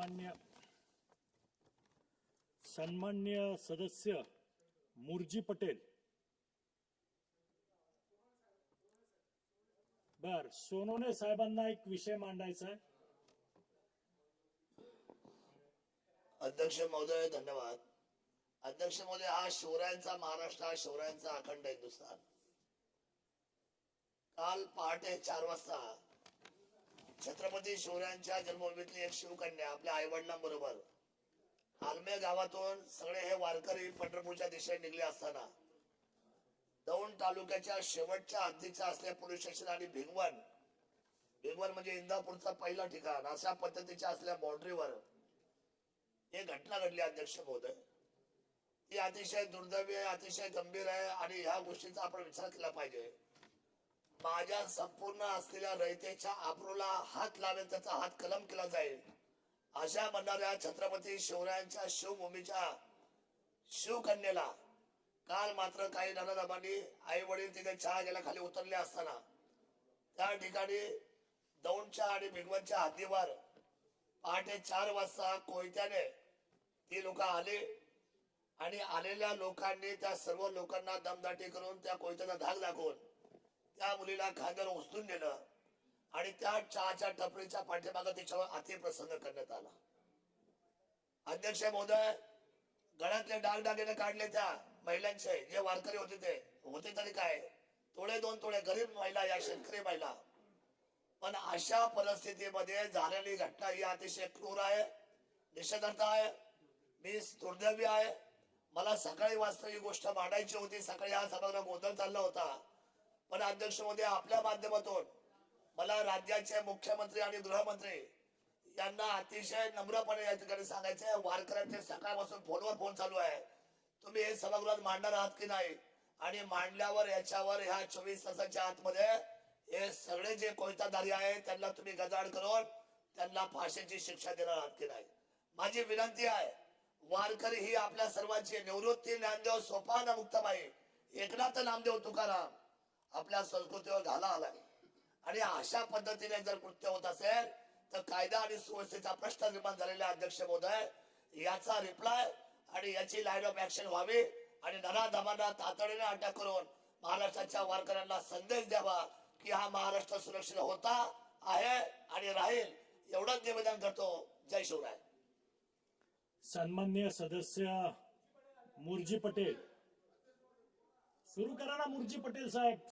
सन्मान्य सन्मान्य सदस्य मुरजी पटेल. बर सोनोने साहेबांना एक विषय मांडायचा आहे. अध्यक्ष महोदय धन्यवाद. अध्यक्ष महोदय हा शिवरायांचा महाराष्ट्र हा शिवरायांचा अखंड हिंदुस्थान. काल पहाटे चार वाजता छत्रपती शिवरायांच्या जन्मभूमीतली एक शिवकन्या आपल्या आई वडिलांबरोबर आलमे गावातून सगळे हे वारकरी पंढरपूरच्या दिशेने निघले असताना. दौंड तालुक्याच्या शेवटच्या हद्दीच्या असलेल्या पोलीस स्टेशन आणि भिंगवन भिंगवन म्हणजे इंदापूरचं पहिलं ठिकाण. अशा पद्धतीच्या असलेल्या बाउंड्रीवर एक घटना घडली अध्यक्ष महोदय. ती अतिशय दुर्दैवी आहे अतिशय गंभीर आहे आणि ह्या गोष्टीचा आपण विचार केला पाहिजे. माझ्या संपूर्ण असलेल्या रयतेच्या आब्रूला हात लावेल त्याचा हात कलम केला जाईल. अशा म्हणणाऱ्या छत्रपती शिवरायांच्या शिवभूमीच्या शिवकन्येला काल मात्र काही नानादाबांनी आई वडील तिथे चहा गेला खाली उतरले असताना त्या ठिकाणी दौंडच्या आणि भिगवणच्या हद्दीवर पहाटे चार वाजता कोयत्याने ती लोक आले आणि आलेल्या लोकांनी त्या सर्व लोकांना दमदाटी करून त्या कोयत्याचा धाक दाखवून त्या मुलीला खांद्यावर उचलून नेलं आणि त्या चहाच्या टपरीच्या पाठीमागं तिच्यावर अतिप्रसंग करण्यात आला. अध्यक्ष महोदय गळ्यातले डागडागिने काढले त्या महिलांचे जे वारकरी होते ते. होते तरी काय? थोडे दोन थोडे गरीब महिला या शेतकरी महिला. पण अशा परिस्थितीमध्ये झालेली घटना ही अतिशय क्रूर आहे निषेधार्थ आहे मी दुर्दैवी आहे. मला सकाळी वाजता ही गोष्ट मांडायची होती. सकाळी हा सभागृह गोंधळ चालला होता. पण अध्यक्ष मोदी आपल्या माध्यमातून मला राज्याचे मुख्यमंत्री आणि गृहमंत्री यांना अतिशय नम्रपणे या ठिकाणी सांगायचे वारकऱ्यांचे सकाळपासून फोनवर फोन चालू आहे. तुम्ही हे सभागृहात मांडणार आहात की नाही? आणि मांडल्यावर याच्यावर ह्या चोवीस तासाच्या आतमध्ये हे सगळे जे कोयताधारी आहेत त्यांना तुम्ही गजाड करून त्यांना फाशीची शिक्षा देणार आहात की नाही? माझी विनंती आहे वारकरी ही आपल्या सर्वांची निवृत्ती ज्ञानदेव सोपान मुक्तबाई एकनाथ नामदेव तुकाराम आपल्या संस्कृतीवर घाला आलाय आणि अशा पद्धतीने जर कृत्य होत असेल तर कायदा आणि सुव्यवस्थेचा प्रश्न निर्माण झालेला अध्यक्ष महोदय. याचा रिप्लाय आणि याची लाईन ऑफ ऍक्शन व्हावी आणि नराधमांना तातडीने अटक करून महाराष्ट्राच्या वारकऱ्यांना संदेश द्यावा की हा महाराष्ट्र सुरक्षित होता आहे आणि राहील. एवढंच निवेदन करतो. जय शिवराय. सन्मान्य सदस्य मुरजी पटेल. सुरू करा ना मुरजी पटेल साहेब.